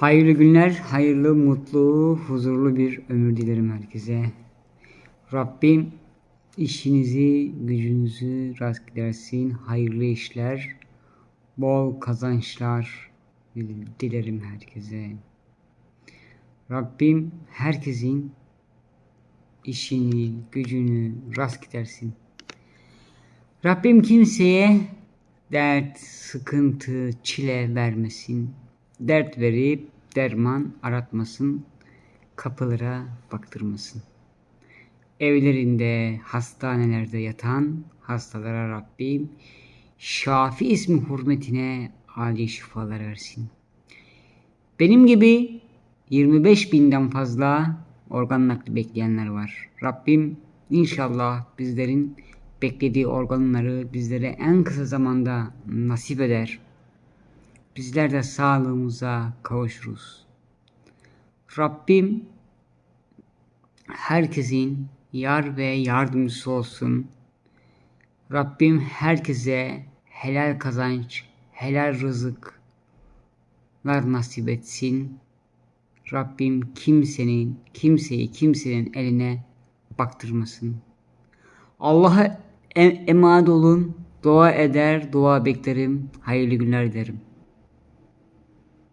Hayırlı günler, hayırlı, mutlu, huzurlu bir ömür dilerim herkese. Rabbim işinizi, gücünüzü rast gidersin. Hayırlı işler, bol kazançlar dilerim herkese. Rabbim herkesin işini, gücünü rast gidersin. Rabbim kimseye dert, sıkıntı, çile vermesin. Dert verip derman aratmasın. Kapılara baktırmasın. Evlerinde, hastanelerde yatan hastalara Rabbim Şafi ismi hürmetine âli şifalar versin. Benim gibi 25 binden fazla organ nakli bekleyenler var. Rabbim inşallah bizlerin beklediği organları bizlere en kısa zamanda nasip eder. Bizler de sağlığımıza kavuşuruz. Rabbim herkesin yar ve yardımcısı olsun. Rabbim herkese helal kazanç, helal rızıklar nasip etsin. Rabbim kimsenin, kimseyi kimsenin eline baktırmasın. Allah'a em- emanet olun. Dua eder, dua beklerim. Hayırlı günler dilerim.